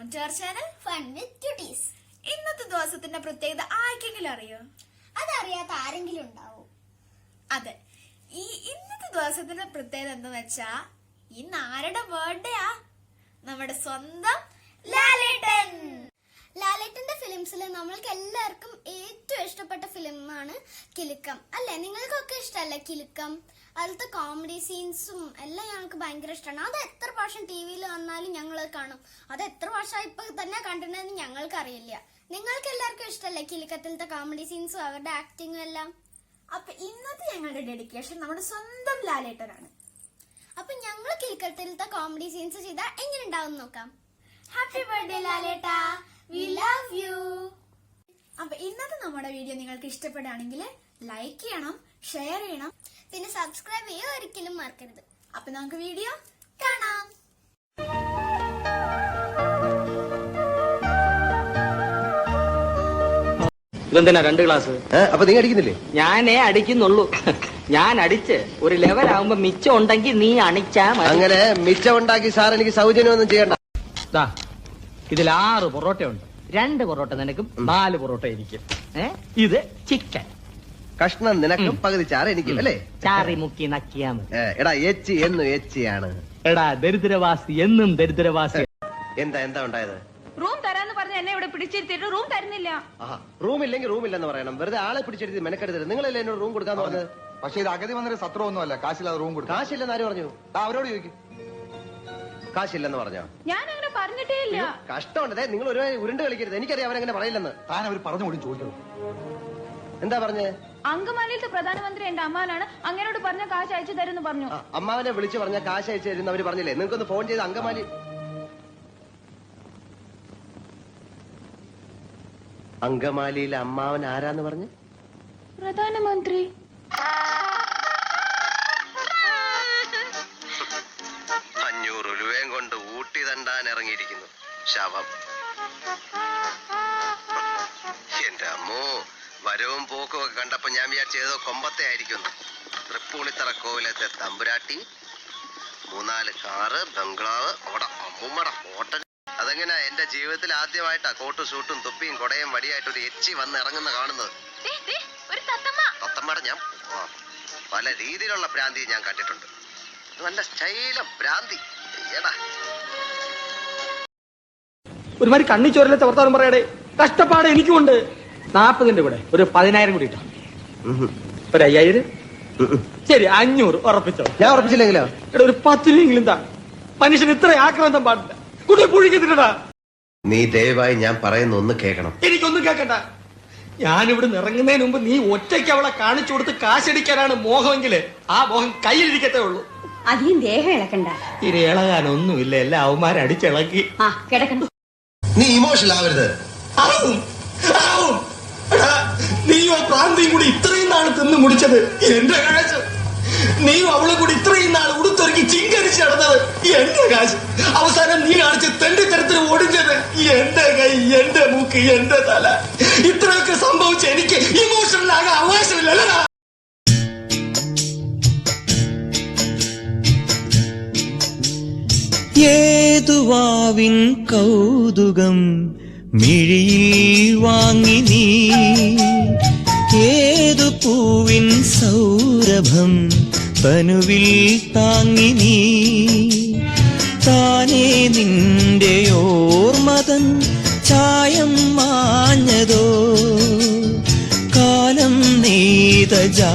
Welcome to our channel fun with cuties ഇന്നത്തെ ദിവസത്തിന്റെ പ്രത്യേകത ആർക്കെങ്കിലും അറിയോ? അതറിയാത്ത ആരെങ്കിലും ഉണ്ടാവും? അതെ. ഈ ഇന്നത്തെ ദിവസത്തിന്റെ പ്രത്യേകത എന്താ വെച്ചാ ഇന്ന് ആരുടെ ബർത്ത്ഡേ ആ. നമ്മുടെ സ്വന്തം ലാലേട്ടൻ. ലാലേട്ടന്റെ ഫിലിംസിൽ നമ്മൾക്ക് എല്ലാവർക്കും ഏറ്റവും ഇഷ്ടപ്പെട്ട ഫിലിമാണ് കിലുക്കം. അല്ലെ? നിങ്ങൾക്കൊക്കെ ഇഷ്ടമല്ലേ കിലുക്കം? അതിലത്തെ കോമഡി സീൻസും എല്ലാം ഞങ്ങൾക്ക് ഭയങ്കര ഇഷ്ടമാണ്. അത് എത്ര പ്രാവശ്യം ടി വിയിൽ വന്നാലും ഞങ്ങൾ കാണും. അത് എത്ര വർഷമായി ഇപ്പൊ തന്നെ കണ്ടിട്ടുണ്ടെന്ന് ഞങ്ങൾക്ക് അറിയില്ല നിങ്ങൾക്ക് എല്ലാവർക്കും ഇഷ്ടമല്ലേ കിലുക്കത്തിലത്തെ കോമഡി സീൻസും അവരുടെ ആക്ടിങ്ങും എല്ലാം? അപ്പൊ ഇന്നത്തെ ഞങ്ങളുടെ ഡെഡിക്കേഷൻ നമ്മുടെ സ്വന്തം ലാലേട്ടനാണ്. അപ്പൊ ഞങ്ങൾ കിലുക്കത്തിലത്തെ കോമഡി സീൻസ് ചെയ്താൽ എങ്ങനെ ഉണ്ടാവും നോക്കാം. ഹാപ്പി ബർത്ത്ഡേ ലാലേട്ടാ. വി ലവ് യു അപ്പൊ ഇന്നത്തെ നമ്മുടെ വീഡിയോ നിങ്ങൾക്ക് ഇഷ്ടപ്പെടുകയാണെങ്കിൽ ലൈക്ക് ചെയ്യണം ഷെയർ ചെയ്യണം പിന്നെ സബ്സ്ക്രൈബ് ചെയ്യുക ഒരിക്കലും മറക്കരുത്. അപ്പൊ നമുക്ക് വീഡിയോ കാണാം. ഇതെന്തിനാ രണ്ട് ഗ്ലാസ് അപ്പൊ നീ അടിക്കുന്നില്ലേ? ഞാനേ അടിക്കുന്നുള്ളൂ. ഞാൻ അടിച്ച് ഒരു ലെവൽ ആവുമ്പോ മിച്ചം ഉണ്ടെങ്കിൽ നീ അണിച്ചാ മതി. അങ്ങനെ മിച്ചം ഉണ്ടാക്കി സാർ എനിക്ക് സൗജന്യമൊന്നും ചെയ്യണ്ട. ദാ, ഇതിൽ ആറ് പൊറോട്ട ഉണ്ട് രണ്ട് പൊറോട്ട നിനക്കും നാല് പൊറോട്ട എനിക്കും. ഏ? ഇത് ചിക്കൻ. കഷ്ണം നിനക്കും പകുതി ചാറ് എനിക്കും അല്ലേ? ചാറി മുക്കി നക്കിയാ മതി. ഏ, എടാ എച്ച് എന്നും എച്ച് ആണ് എടാ ദരിദ്രവാസി എന്നും ദരിദ്രവാസി. എന്താ എന്താ ഉണ്ടായത്? റൂം തരാന്ന് പറഞ്ഞ് എന്നെ ഇവിടെ പിടിച്ചിരുത്തിയിട്ട് റൂം തരുന്നില്ല. ആഹാ റൂം ഇല്ലെങ്കിൽ റൂം ഇല്ലെന്ന് പറയണം. വെറുതെ ആളെ പിടിച്ചെടുത്ത് മെനക്കെടുത്തത് നിങ്ങളല്ലേ എന്നോട് റൂം കൊടുക്കാന്ന് പറഞ്ഞത്? പക്ഷെ ഇത് അഗതി വന്നൊരു സത്രമൊന്നുമല്ല. കാശില്ലാതെ റൂം കൊടുക്കും. കാശില്ലെന്ന് ആര് പറഞ്ഞു? ദാ അവരോട് ചോദിക്കും. കാശില്ലെന്ന് പറഞ്ഞോ? ഞാൻ അങ്ങനെ പറഞ്ഞിട്ടേ ഇല്ല. കഷ്ടമുണ്ടേ. നിങ്ങൾ ഒരു ഉരുണ്ട് കളിക്കരുത്. എനിക്കറിയാം അവരങ്ങനെ പറയില്ലെന്ന്. താൻ അവർ പറഞ്ഞു കൂടി ചോദിക്കണം എന്താ പറഞ്ഞേ? അങ്കമാലിയിലത്തെ പ്രധാനമന്ത്രി എന്റെ അമ്മാനാണ്. അങ്ങനോട് പറഞ്ഞ കാശ് അയച്ചു തരുന്നു പറഞ്ഞു. അമ്മാവനെ വിളിച്ചു പറഞ്ഞ കാശ് അയച്ചു തരുന്ന അവർ പറഞ്ഞില്ലേ? നിങ്ങൾക്കൊന്ന് ഫോൺ ചെയ്ത് അങ്കമാലി അങ്കമാലിയിലെ അമ്മാവൻ ആരാന്ന് പറഞ്ഞു? പ്രധാനമന്ത്രി. തണ്ടാൻ ഇറങ്ങിയിരിക്കുന്നു ശവം. എന്റെ അമ്മോ വരവും പോക്കും ഒക്കെ കണ്ടപ്പോ ഞാൻ വിചാരിച്ച ഏതോ കൊമ്പത്തെ ആയിരിക്കുന്നു. തൃപ്പൂണിത്തറ കോവിലത്തെ തമ്പുരാട്ടി മൂന്നാൽ കാറ് ബംഗ്ലാവ് അവിടെ അമ്മുമ്മട ഹോട്ടൽ. അതെങ്ങനെ എന്റെ ജീവിതത്തിൽ ആദ്യമായിട്ടാ കോട്ടും സൂട്ടും തുപ്പിയും കൊടയും വടിയായിട്ട് ഒരു എച്ചി വന്ന് ഇറങ്ങുന്ന കാണുന്നത്? ഒരു തത്തമ്മ. തത്തമ്മട ഞാൻ പല രീതിയിലുള്ള ഭ്രാന്തി ഞാൻ കണ്ടിട്ടുണ്ട്. നല്ല സ്റ്റൈലം ഭ്രാന്തി. എടാ. ഒരുമാതിരി കണ്ണി ചോരലത്തെ വർത്താനം പറയടേ. കഷ്ടപ്പാട് എനിക്കുമുണ്ട്. നാപ്പതിന്റെ കൂടെ. ഒരു പതിനായിരം കൂടി ഇട്ടോ. ഒരു അയ്യായിരം? ശരി അഞ്ഞൂറ്. ഉറപ്പിച്ചോ? ഞാൻ ഉറപ്പിച്ചില്ലെങ്കിലോ? എടാ ഒരു പത്ത് രൂപയെങ്കിലും താ. മനുഷ്യൻ ഇത്ര ആക്രാന്തം പാടില്ല. കുട്ടി പുഴിക്കത്തില്ലടാ നീ ദയവായി ഞാൻ പറയുന്ന ഒന്ന് കേൾക്കണം. എനിക്കൊന്നും കേക്കണ്ട ഞാനിവിടെ ഇറങ്ങുന്നതിന് മുമ്പ് നീ ഒറ്റയ്ക്ക് അവളെ കാണിച്ചു കൊടുത്ത് കാശടിക്കാനാണ് മോഹമെങ്കിൽ ആ മോഹം കയ്യിലിരിക്കത്തേ ഉള്ളൂ. അധികം ദേഹം ഇളക്കണ്ട. ഇനി ഇളകാനൊന്നുമില്ല. എല്ലാ അവന്മാരടിച്ചിളക്കി. ആ കിടക്കണ്ട നീ ഇമോഷണൽ ആവരുത്. ആവും, നീയോ പ്രാന്തിയും കൂടി ഇത്രയും നാൾ തിന്ന് മുടിച്ചത് എന്റെ കാശ്. നീയും അവളെ കൂടി ഇത്രയും നാൾ ഉടുത്തൊരുക്കി ചിങ്കരിച്ച് നടന്നത് എന്റെ കാശ്. അവസാനം നീ കാണിച്ച് തെണ്ടി തരത്തിന് ഓടിച്ചത് എന്റെ കൈ എന്റെ മൂക്ക് എന്റെ തല. ഇത്രയൊക്കെ സംഭവിച്ച എനിക്ക് ഇമോഷണൽ ആകാൻ അവകാശമില്ലല്ലടാ. ഏതുവാവിൻ കൗതുകം മിഴിയിൽ വാങ്ങി നീ? കേതു പൂവിൻ സൗരഭം തനുവിൽ താങ്ങി നീ? താനേ നിന്റെ ഓർമ്മതൻ ചായം മാഞ്ഞതോ? കാലം നീതജാ